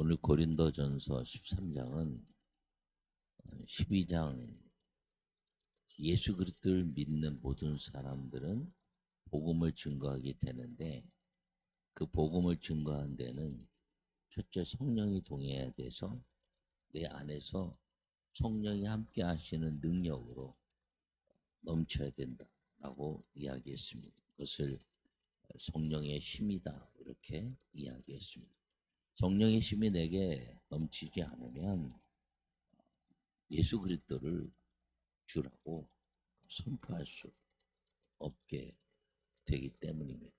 오늘 고린도전서 13장은 12장 예수 그리스도를 믿는 모든 사람들은 복음을 증거하게 되는데 그 복음을 증거한 데는 첫째 성령이 동해야 돼서 내 안에서 성령이 함께 하시는 능력으로 넘쳐야 된다라고 이야기했습니다. 그것을 성령의 힘이다 이렇게 이야기했습니다. 성령의 힘이 내게 넘치지 않으면 예수 그리스도를 주라고 선포할 수 없게 되기 때문입니다.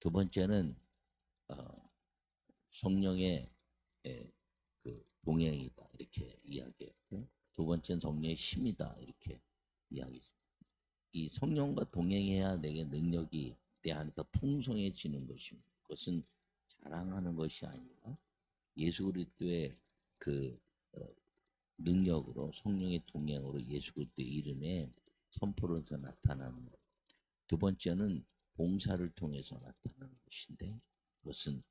두 번째는 어, 성령의 예, 그 동행이다 이렇게 이야기했고 두 번째는 성령의 힘이다 이렇게 이야기했습니다. 이 성령과 동행해야 내게 능력이 내 안에 더 풍성해지는 것입니다. 그것은 자랑하는 것이 아니라 예수 그리스도의 그 어, 능력으로 성령의 동행으로 예수 그리스도의 이름에 선포로서 나타나는 것. 두 번째는 봉사를 통해서 나타나는 것인데 그것은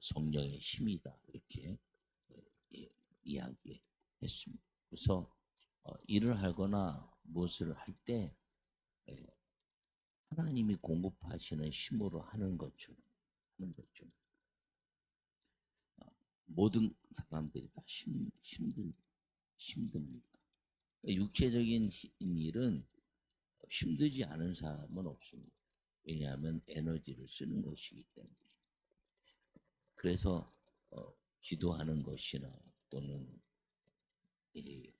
성령의 힘이다 이렇게 어, 예, 이야기했습니다. 그래서 어, 일을 하거나 무엇을 할때 예, 하나님이 공급하시는 힘으로 하는 것처럼 하는 것처럼 모든 사람들이 다 힘, 힘들, 힘듭니다. 그러니까 육체적인 일은 힘들지 않은 사람은 없습니다. 왜냐하면 에너지를 쓰는 것이기 때문에. 그래서 어, 기도하는 것이나 또는 이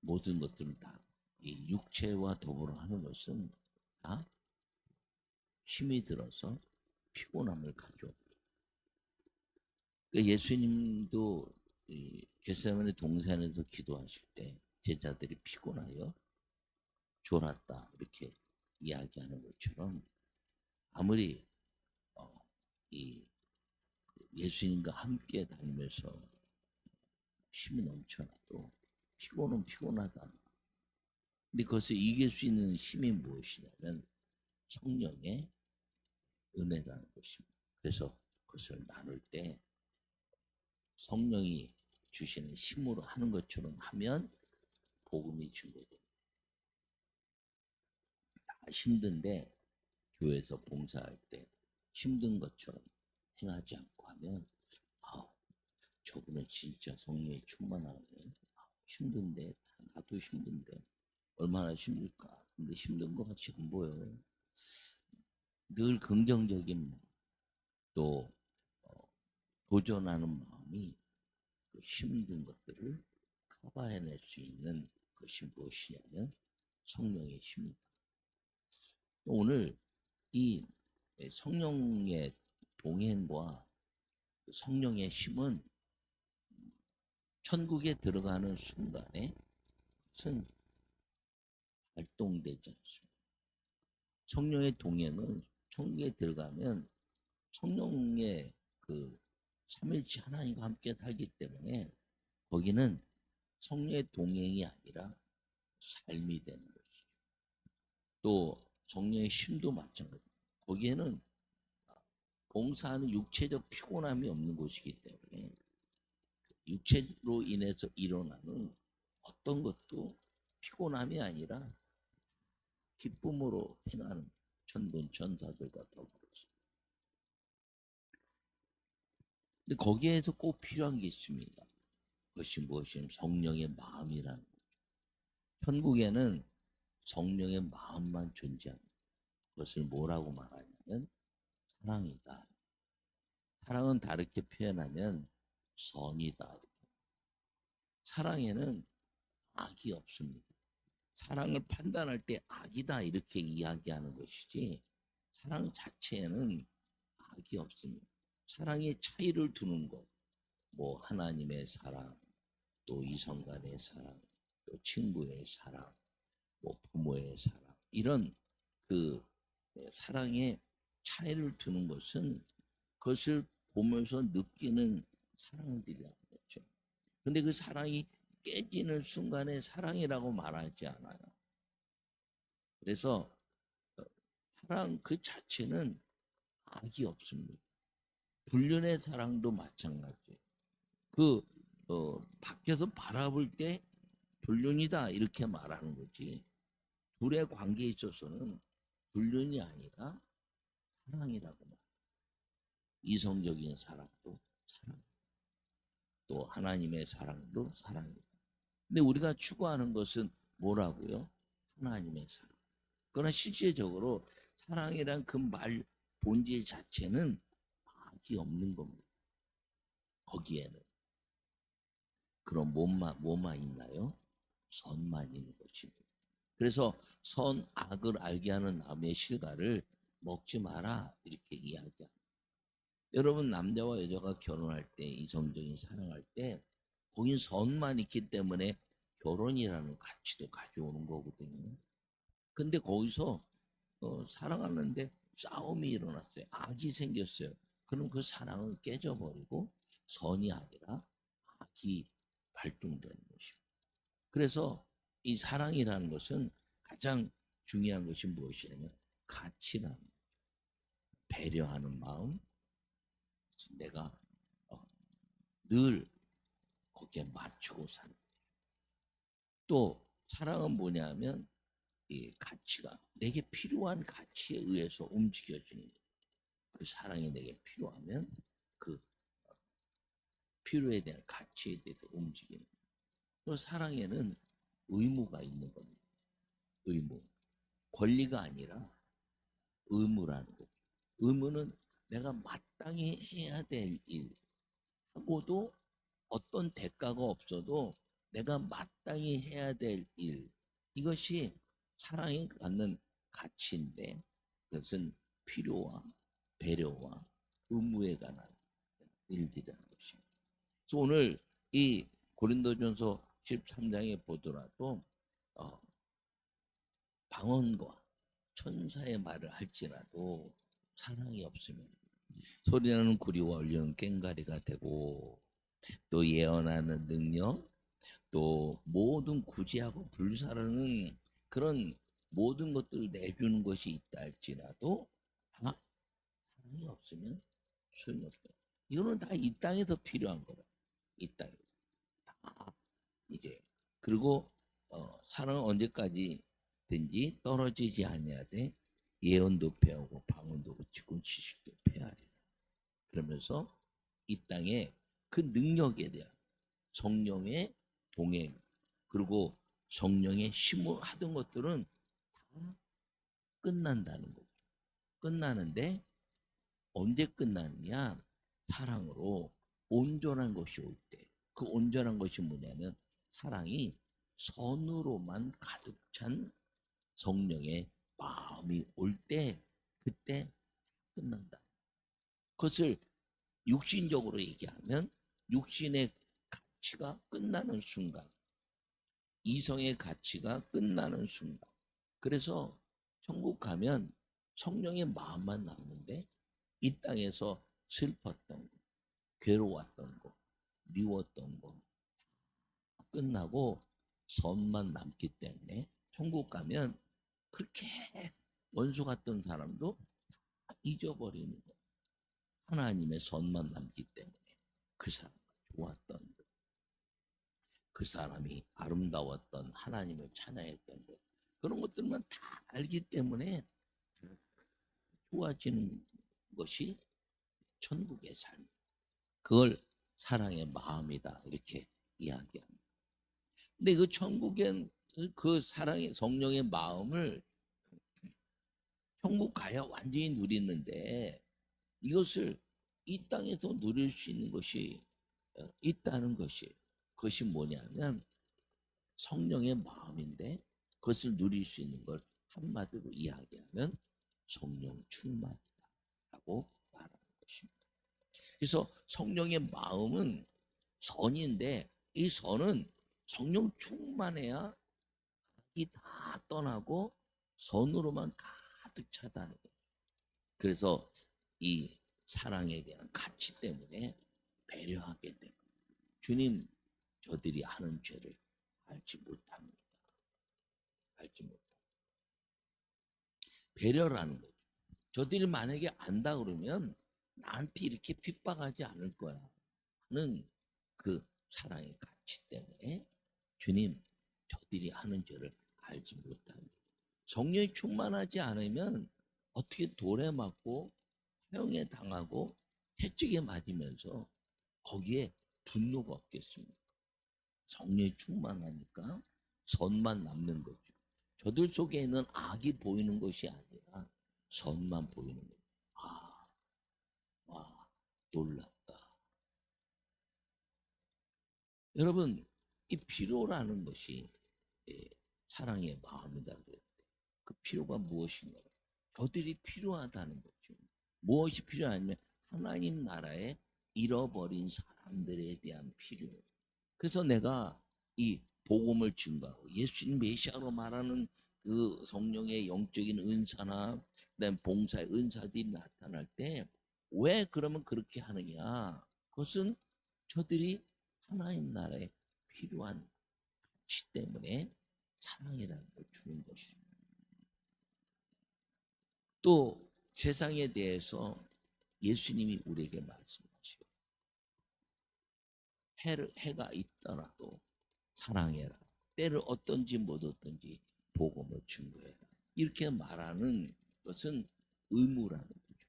모든 것들을 다 이 육체와 더불어 하는 것은 다 힘이 들어서 피곤함을 가져옵니다. 그러니까 예수님도 겟세마네 동산에서 기도하실 때 제자들이 피곤하여 졸았다 이렇게 이야기하는 것처럼 아무리 어, 이 예수님과 함께 다니면서 힘이 넘쳐나도 피곤은 피곤하다. 근데 그것을 이길 수 있는 힘이 무엇이냐면 성령의 은혜라는 것입니다. 그래서 그것을 나눌 때 성령이 주시는 힘으로 하는 것처럼 하면 복음이. 다 힘든데 교회에서 봉사할 때 힘든 것처럼 행하지 않고 하면 아, 저분은 진짜 성령이 충만하네. 아, 힘든데 나도 힘든데 얼마나 힘들까. 근데 힘든 것 같이 안 보여요. 늘 긍정적인 또 어, 도전하는 마음 이 그 힘든 것들을 커버해낼 수 있는 것이 무엇이냐면 성령의 힘이다. 오늘 이 성령의 동행과 그 성령의 힘은 천국에 들어가는 순간에 선 활동되지 않습니다. 성령의 동행은 천국에 들어가면 성령의 그 삼일치 하나님과 함께 살기 때문에 거기는 성령의 동행이 아니라 삶이 되는 것이죠. 또 성령의 힘도 마찬가지입니다. 거기에는 봉사하는 육체적 피곤함이 없는 곳이기 때문에 육체로 인해서 일어나는 어떤 것도 피곤함이 아니라 기쁨으로 행하는 천군 천사들과 더불어서. 근데 거기에서 꼭 필요한 게 있습니다. 그것이 무엇이냐면 성령의 마음이라는 거죠. 천국에는 성령의 마음만 존재합니다. 그것을 뭐라고 말하냐면 사랑이다. 사랑은 다르게 표현하면 선이다. 사랑에는 악이 없습니다. 사랑을 판단할 때 악이다 이렇게 이야기하는 것이지 사랑 자체에는 악이 없습니다. 사랑의 차이를 두는 것, 뭐 하나님의 사랑, 또 이성 간의 사랑, 또 친구의 사랑, 뭐 부모의 사랑 이런 그 사랑의 차이를 두는 것은 그것을 보면서 느끼는 사랑들이라는 거죠. 근데 그 사랑이 깨지는 순간에 사랑이라고 말하지 않아요. 그래서 어, 사랑 그 자체는 악이 없습니다. 불륜의 사랑도 마찬가지. 그 어, 밖에서 바라볼 때 불륜이다 이렇게 말하는 거지. 둘의 관계에 있어서는 불륜이 아니라 사랑이라고 말. 이성적인 사랑도 사랑. 또 하나님의 사랑도 사랑이다. 근데 우리가 추구하는 것은 뭐라고요? 하나님의 사랑. 그러나 실제적으로 사랑이란 그 말 본질 자체는 악이 없는 겁니다. 거기에는. 그럼 뭐만, 뭐만 있나요? 선만 있는 것입니다. 그래서 선, 악을 알게 하는 남의 실과를 먹지 마라. 이렇게 이야기합니다. 여러분, 남자와 여자가 결혼할 때, 이성적인 사랑할 때, 거긴 선만 있기 때문에 결혼이라는 가치도 가져오는 거거든요. 근데 거기서 어, 사랑하는데 싸움이 일어났어요. 악이 생겼어요. 그럼 그 사랑은 깨져버리고 선이 아니라 악이 발동되는 것입니다. 그래서 이 사랑이라는 것은 가장 중요한 것이 무엇이냐면 가치라는. 배려하는 마음, 내가 어, 늘 거기에 맞추고 사는. 또 사랑은 뭐냐면 이 가치가 내게 필요한 가치에 의해서 움직여지는 거예요. 그 사랑이 내게 필요하면 그 필요에 대한 가치에 대해서 움직이는. 또 사랑에는 의무가 있는 겁니다. 의무. 권리가 아니라 의무라는 거죠. 의무는 내가 마땅히 해야 될 일, 하고도 어떤 대가가 없어도 내가 마땅히 해야 될 일, 이것이 사랑이 갖는 가치인데 그것은 필요와 배려와 의무에 관한 일들이라는 것입니다. 그래서 오늘 이 고린도전서 13장에 보더라도 어, 방언과 천사의 말을 할지라도 사랑이 없으면 소리나는 구리와 울리는 꽹가리가 되고 또 예언하는 능력 또 모든 구제하고 불사르는 그런 모든 것들을 내주는 것이 있다 할지라도 다 사랑이 없으면 소용이 없어요. 이거는 다 이 땅에서 필요한 거라. 이 땅에 다 이제 그리고 어, 사랑은 언제까지든지 떨어지지 아니하되 예언도 배우고 방언도 고치고 지식도 배워야 돼. 그러면서 이 땅에 그 능력에 대한 성령의 동행 그리고 성령의 힘을 하던 것들은 다 끝난다는 거죠. 끝나는데 언제 끝나느냐? 사랑으로 온전한 것이 올 때. 그 온전한 것이 뭐냐면 사랑이 선으로만 가득 찬 성령의 마음이 올 때 그때 끝난다. 그것을 육신적으로 얘기하면 육신의 가치가 끝나는 순간 이성의 가치가 끝나는 순간. 그래서 천국 가면 성령의 마음만 남는데 이 땅에서 슬펐던 거, 괴로웠던 거, 미웠던 거 끝나고 선만 남기 때문에 천국 가면 그렇게 원수 같던 사람도 다 잊어버리는 거. 하나님의 선만 남기 때문에 그 사람과 좋았던 것. 그 사람이 아름다웠던 하나님을 찬양했던 것 그런 것들만 다 알기 때문에 좋아지는 것이 천국의 삶. 그걸 사랑의 마음이다 이렇게 이야기합니다. 근데 그 천국의 그 사랑의 성령의 마음을 천국 가야 완전히 누리는데 이것을 이 땅에서 누릴 수 있는 것이 어, 있다는 것이 그것이 뭐냐면 성령의 마음인데 그것을 누릴 수 있는 걸 한마디로 이야기하면 성령 충만 이다라고 말하는 것입니다. 그래서 성령의 마음은 선인데 이 선은 성령 충만해야 이다 떠나고 선으로만 가득 차다는 거예요. 그래서 이 사랑에 대한 가치 때문에 배려하게 됩니다. 주님, 저들이 하는 죄를 알지 못합니다. 알지 못합니다. 배려라는 거죠. 저들이 만약에 안다 그러면 나한테 이렇게 핍박하지 않을 거야. 하는 그 사랑의 가치 때문에 주님 저들이 하는 죄를 알지 못하니 성령이 충만하지 않으면 어떻게 돌에 맞고 사형에 당하고 채찍에 맞으면서 거기에 분노가 없겠습니까? 성령이 충만하니까 선만 남는 거죠. 저들 속에 있는 악이 보이는 것이 아니라 선만 보이는 거죠. 아, 와, 놀랍다. 여러분, 이 필요라는 것이 예, 사랑의 마음이다 그랬대. 그 필요가 무엇인가? 저들이 필요하다는 거죠. 무엇이 필요하냐면 하나님 나라에 잃어버린 사람들에 대한 필요. 그래서 내가 이 복음을 증거하고 예수님 메시아로 말하는 그 성령의 영적인 은사나 그다음 봉사의 은사들이 나타날 때 왜 그러면 그렇게 하느냐? 그것은 저들이 하나님 나라에 필요한 가치 때문에 사랑이라는 걸 주는 것입니다. 또 세상에 대해서 예수님이 우리에게 말씀하시고 해를, 해가 있더라도 사랑해라. 때를 어떤지 못 어떤지 복음을 증거해라. 이렇게 말하는 것은 의무라는 거죠.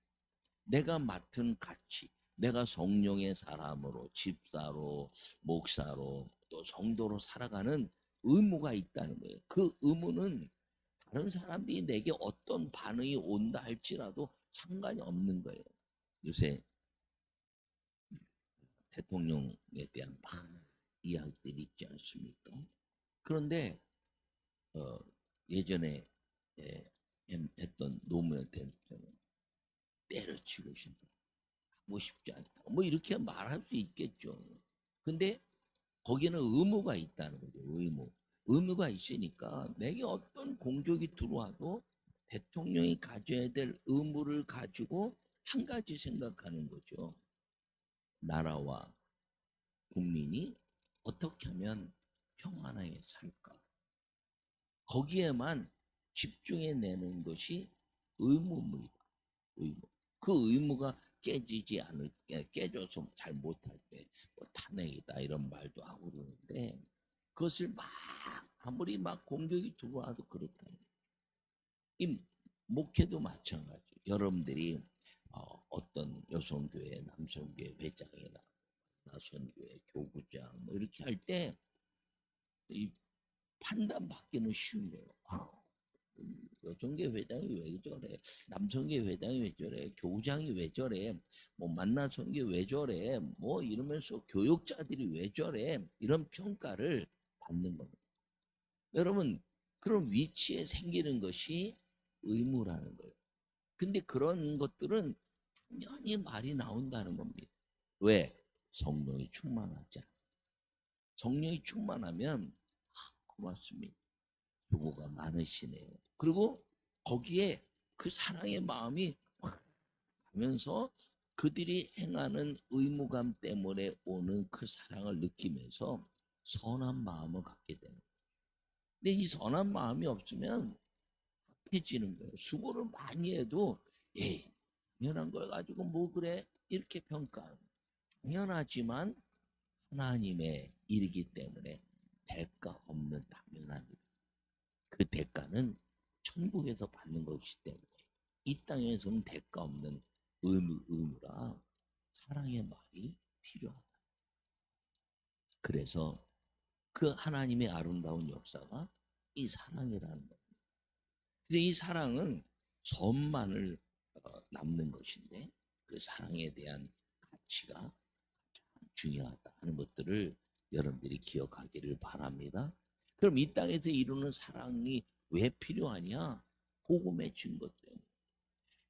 내가 맡은 가치, 내가 성령의 사람으로 집사로 목사로 또 성도로 살아가는 의무가 있다는 거예요. 그 의무는 다른 사람들이 내게 어떤 반응이 온다 할지라도 상관이 없는 거예요. 요새 대통령에 대한 많은 이야기들이 있지 않습니까? 그런데 어, 예전에 예, 했던 노무현 대통령 때려치고 싶다. 하고 싶지 않다. 뭐 이렇게 말할 수 있겠죠. 근데 거기는 의무가 있다는 거죠. 의무. 의무가 있으니까 내게 어떤 공적이 들어와도 대통령이 가져야 될 의무를 가지고 한 가지 생각하는 거죠. 나라와 국민이 어떻게 하면 평안하게 살까? 거기에만 집중해 내는 것이 의무입니다. 의무. 그 의무가 깨지지 않을 게 깨져서 잘 못할 때 뭐 탄핵이다 이런 말도 하고 그러는데 그것을 막 아무리 막 공격이 들어와도 그렇다. 이 목회도 마찬가지. 여러분들이 어, 어떤 여성교회, 남성교회 회장이나 나선교회 교구장 뭐 이렇게 할때이 판단 받기는 쉬운 거예요. 아, 여성계 회장이 왜 저래? 남성계 회장이 왜 저래? 교장이 왜 저래? 뭐 만나성계 왜 저래? 뭐 이러면서 교육자들이 왜 저래? 이런 평가를 받는 겁니다. 여러분 그런 위치에 생기는 것이 의무라는 거예요. 근데 그런 것들은 당연히 말이 나온다는 겁니다. 왜? 성령이 충만하지 않아. 성령이 충만하면 아, 고맙습니다. 요구가 많으시네요. 그리고 거기에 그 사랑의 마음이 확 가면서 그들이 행하는 의무감 때문에 오는 그 사랑을 느끼면서 선한 마음을 갖게 되는 거예요. 근데 이 선한 마음이 없으면 합해지는 거예요. 수고를 많이 해도 예, 당연한 걸 가지고 뭐 그래 이렇게 평가하는. 당연하지만 하나님의 일이기 때문에 대가 없는 일. 그 대가는 천국에서 받는 것이기 때문에 이 땅에서는 대가 없는 의무, 의무라 사랑의 말이 필요하다. 그래서 그 하나님의 아름다운 역사가 이 사랑이라는 겁니다. 근데 이 사랑은 선만을 어, 남는 것인데 그 사랑에 대한 가치가 중요하다 하는 것들을 여러분들이 기억하기를 바랍니다. 그럼 이 땅에서 이루는 사랑이 왜 필요하냐? 복음의 증거 때문에.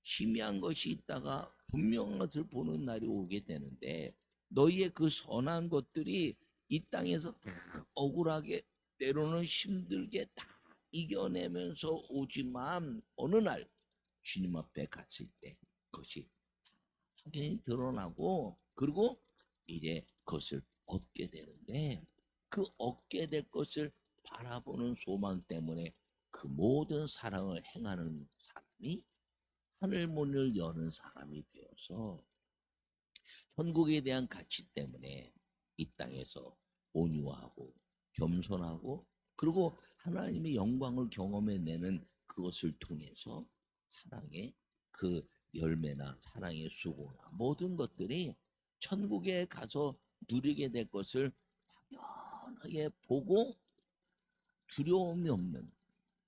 희미한 것이 있다가 분명한 것을 보는 날이 오게 되는데 너희의 그 선한 것들이 이 땅에서 다 억울하게 때로는 힘들게 다 이겨내면서 오지만 어느 날 주님 앞에 갔을 때 그것이 확연히 드러나고 그리고 이제 그것을 얻게 되는데 그 얻게 될 것을 바라보는 소망 때문에 그 모든 사랑을 행하는 사람이 하늘 문을 여는 사람이 되어서 천국에 대한 가치 때문에 이 땅에서 온유하고 겸손하고 그리고 하나님의 영광을 경험해내는 그것을 통해서 사랑의 그 열매나 사랑의 수고나 모든 것들이 천국에 가서 누리게 될 것을 당연하게 보고 두려움이 없는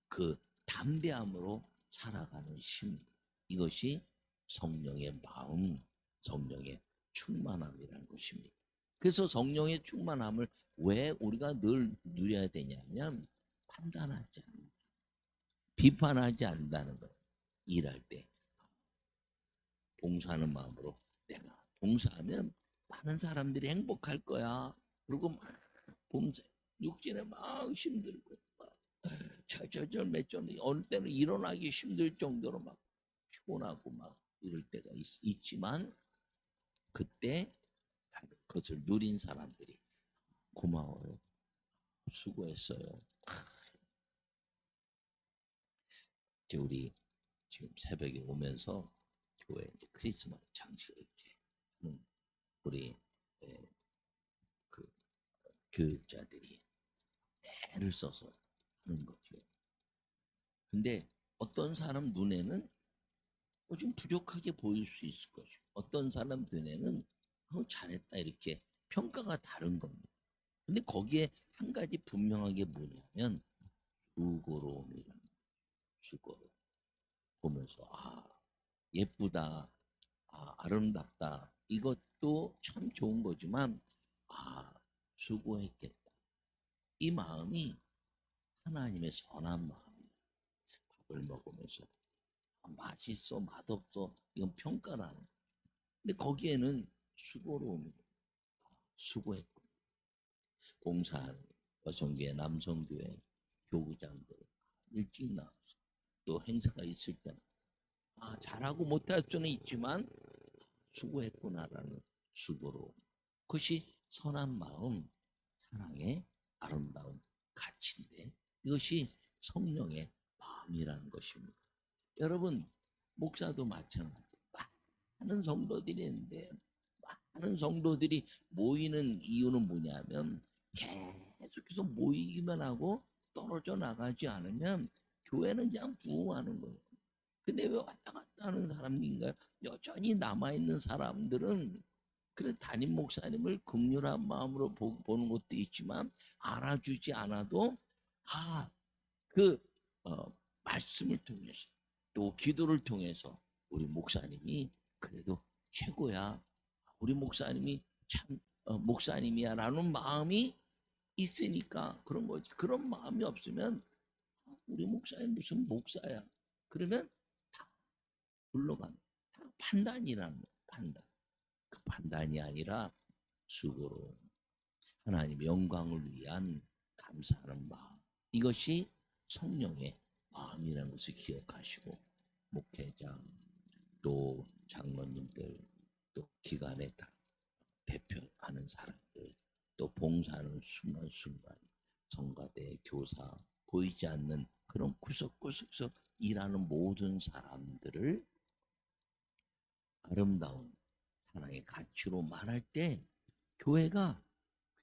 그 담대함으로 살아가는 심 이것이 성령의 마음, 성령의 충만함이라는 것입니다. 그래서 성령의 충만함을 왜 우리가 늘 누려야 되냐면 판단하지 않는 비판하지 않는다는 거예요. 일할 때 봉사하는 마음으로 내가 봉사하면 많은 사람들이 행복할 거야. 그리고 막 봉사 육진에 막 힘들고 막 저저저 몇점 어느 때는 일어나기 힘들 정도로 막 피곤하고 막 이럴 때가 있, 지만 그때 그것을 누린 사람들이 고마워요. 수고했어요. 이제 우리 지금 새벽에 오면서 교회 이제 크리스마스 장식을 이렇게 하는 우리 예, 그 교육자들이 애를 써서 하는 거죠. 근데 어떤 사람 눈에는 어, 좀 부족하게 보일 수 있을 것이고 어떤 사람 눈에는 어, 잘했다 이렇게 평가가 다른 겁니다. 근데 거기에 한 가지 분명하게 뭐냐면 수고로움이라는 거죠. 수고로움. 보면서 아 예쁘다, 아 아름답다 이것 도 참 좋은 거지만 아 수고했겠다. 이 마음이 하나님의 선한 마음이에요. 밥을 먹으면서 아, 맛있어, 맛없어 이건 평가라는. 근데 거기에는 수고로움이 수고했고 봉사하는 여성교회, 남성교회, 교구장들 일찍 나와서 또 행사가 있을 때는 아 잘하고 못할 수는 있지만 수고했구나라는 수고로 그것이 선한 마음, 사랑의 아름다운 가치인데 이것이 성령의 마음이라는 것입니다. 여러분 목사도 마찬가지. 많은 성도들이 있는데 많은 성도들이 모이는 이유는 뭐냐면 계속해서 모이기만 하고 떨어져 나가지 않으면 교회는 그냥 부흥하는 거예요. 근데 왜 왔다 갔다 하는 사람인가요? 여전히 남아있는 사람들은 그래 담임 목사님을 극률한 마음으로 보, 보는 것도 있지만 알아주지 않아도 아그 어, 말씀을 통해서 또 기도를 통해서 우리 목사님이 그래도 최고야. 우리 목사님이 참 어, 목사님이야라는 마음이 있으니까 그런 거지. 그런 마음이 없으면 아, 우리 목사님 무슨 목사야. 그러면 다 물러가는 다 판단이라는. 판단. 그 판단이 아니라 수고로 하나님의 영광을 위한 감사하는 마음. 이것이 성령의 마음이라는 것을 기억하시고 목회장 또 장로님들 또 기관에 다 대표하는 사람들 또 봉사하는 순간순간 성가대 교사 보이지 않는 그런 구석구석에서 일하는 모든 사람들을 아름다운 사랑의 가치로 말할 때 교회가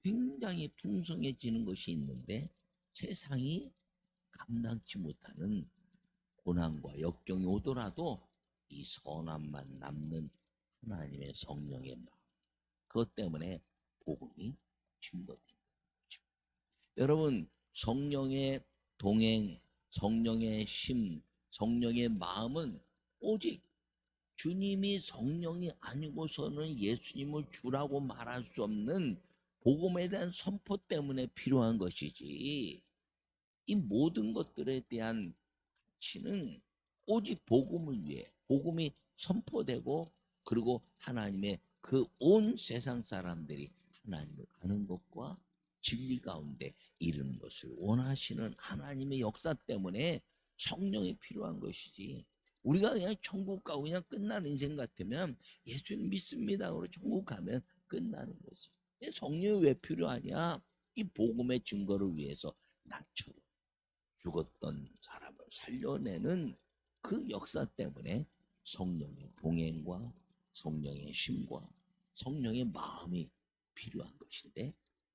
굉장히 풍성해지는 것이 있는데 세상이 감당치 못하는 고난과 역경이 오더라도 이 선함만 남는 하나님의 성령의 마음. 그것 때문에 복음이 거죠. 여러분 성령의 동행, 성령의 심, 성령의 마음은 오직 주님이 성령이 아니고서는 예수님을 주라고 말할 수 없는 복음에 대한 선포 때문에 필요한 것이지 이 모든 것들에 대한 가치는 오직 복음을 위해 복음이 선포되고 그리고 하나님의 그 온 세상 사람들이 하나님을 아는 것과 진리 가운데 이르는 것을 원하시는 하나님의 역사 때문에 성령이 필요한 것이지. 우리가 그냥 천국 가고 그냥 끝나는 인생 같으면 예수님 믿습니다. 그러 천국 가면 끝나는 거지. 성령이 왜 필요하냐? 이 복음의 증거를 위해서 나처럼 죽었던 사람을 살려내는 그 역사 때문에 성령의 동행과 성령의 심과 성령의 마음이 필요한 것인데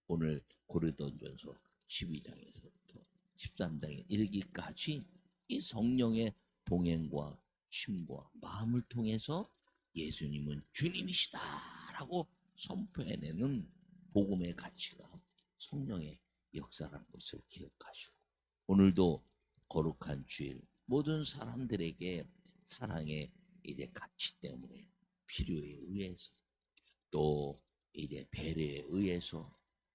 오늘 고린도전서 12장에서부터 13장에 이르기까지 이 성령의 동행과 쉼과 마음을 통해서 예수님은 주님이시다라고 선포해내는 복음의 가치가 성령의 역사라는 것을 기억하시고 오늘도 거룩한 주일 모든 사람들에게 사랑의 이제 가치 때문에 필요에 의해서 또 이제 배려에 의해서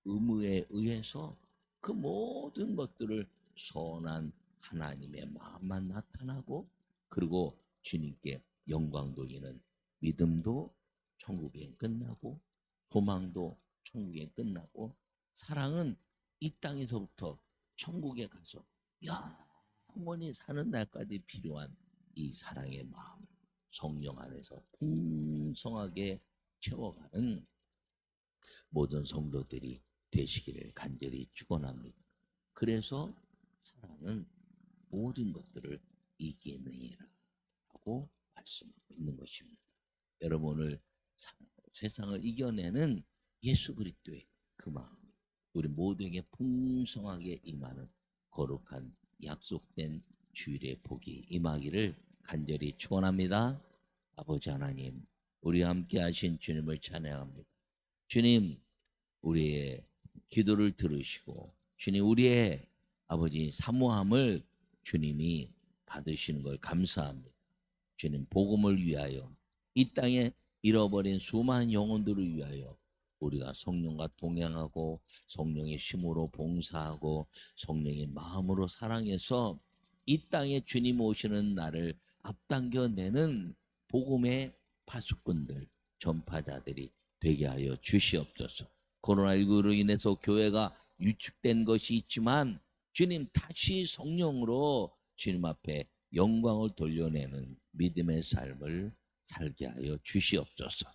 의무에 의해서 그 모든 것들을 선한 하나님의 마음만 나타나고 그리고 주님께 영광 돌리는 믿음도 천국에 끝나고 도망도 천국에 끝나고 사랑은 이 땅에서부터 천국에 가서 영원히 사는 날까지 필요한 이 사랑의 마음 성령 안에서 풍성하게 채워가는 모든 성도들이 되시기를 간절히 축원합니다. 그래서 사랑은 모든 것들을 이기느니라고 말씀하고 있는 것입니다. 여러분 오늘 사랑으로 세상을 이겨내는 예수 그리스도의 그 마음, 우리 모두에게 풍성하게 임하는 거룩한 약속된 주일의 복이 임하기를 간절히 축원합니다. 아버지 하나님, 우리 함께 하신 주님을 찬양합니다. 주님, 우리의 기도를 들으시고 주님 우리의 아버지 사모함을 주님이 받으시는 걸 감사합니다. 주님 복음을 위하여 이 땅에 잃어버린 수많은 영혼들을 위하여 우리가 성령과 동행하고 성령의 힘으로 봉사하고 성령의 마음으로 사랑해서 이 땅에 주님 오시는 날을 앞당겨 내는 복음의 파수꾼들 전파자들이 되게 하여 주시옵소서. 코로나19로 인해서 교회가 유축된 것이 있지만 주님 다시 성령으로 주님 앞에 영광을 돌려내는 믿음의 삶을 살게 하여 주시옵소서.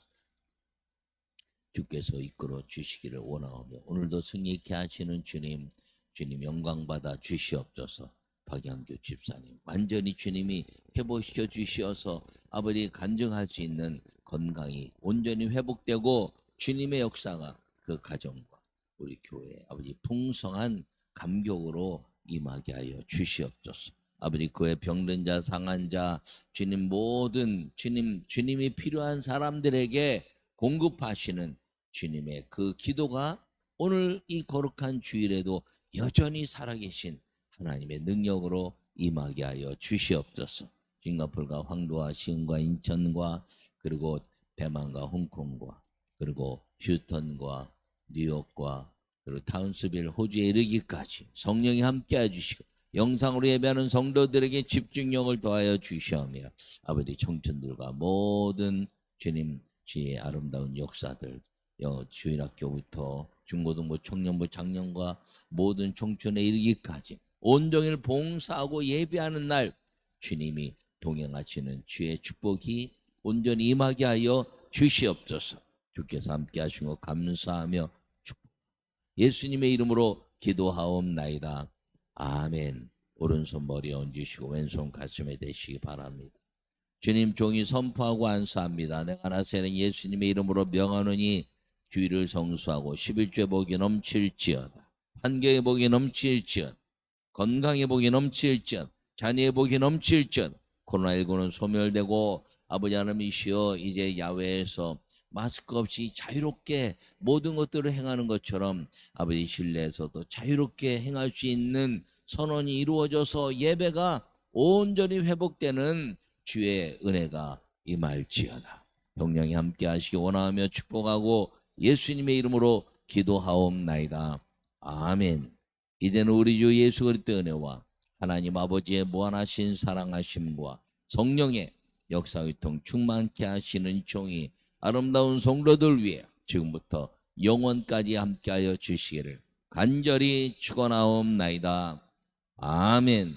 주께서 이끌어 주시기를 원하오며 오늘도 승리 있게 하시는 주님, 주님 영광 받아 주시옵소서. 박양규 집사님 완전히 주님이 회복시켜 주시어서 아버지 간증할 수 있는 건강이 온전히 회복되고 주님의 역사가 그 가정과 우리 교회 아버지 풍성한 감격으로 임하게 하여 주시옵소서. 아버지 그의 병든 자 상한 자 주님 모든 주님 주님이 필요한 사람들에게 공급하시는 주님의 그 기도가 오늘 이 거룩한 주일에도 여전히 살아계신 하나님의 능력으로 임하게 하여 주시옵소서. 싱가폴과 황도와 시흥과 인천과 그리고 대만과 홍콩과 그리고 휴턴과 뉴욕과 그리고 타운스빌 호주에 이르기까지 성령이 함께 해 주시고 영상으로 예배하는 성도들에게 집중력을 더하여 주시오며 아버지 청춘들과 모든 주님 주의 아름다운 역사들 여 주일학교부터 중고등부 청년부 작년과 모든 청춘에 이르기까지 온종일 봉사하고 예배하는 날 주님이 동행하시는 주의 축복이 온전히 임하게 하여 주시옵소서. 주께서 함께 하신 것 감사하며. 예수님의 이름으로 기도하옵나이다. 아멘. 오른손 머리에 얹으시고 왼손 가슴에 대시기 바랍니다. 주님 종이 선포하고 안수합니다. 내가 나세는 예수님의 이름으로 명하노니 주의를 성수하고 11주의 복이 넘칠지어다. 환경의 복이 넘칠지어다. 건강의 복이 넘칠지어다. 자녀의 복이 넘칠지어다. 코로나19는 소멸되고 아버지 하나님이시여 이제 야외에서 마스크 없이 자유롭게 모든 것들을 행하는 것처럼 아버지 실내에서도 자유롭게 행할 수 있는 선언이 이루어져서 예배가 온전히 회복되는 주의 은혜가 임할지어다. 동령이 함께 하시기 원하며 축복하고 예수님의 이름으로 기도하옵나이다. 아멘. 이제는 우리 주 예수 그리스도의 은혜와 하나님 아버지의 무한하신 사랑하심과 성령의 역사의 통 충만케 하시는 종이 아름다운 성도들 위해 지금부터 영원까지 함께하여 주시기를 간절히 축원하옵나이다. 아멘.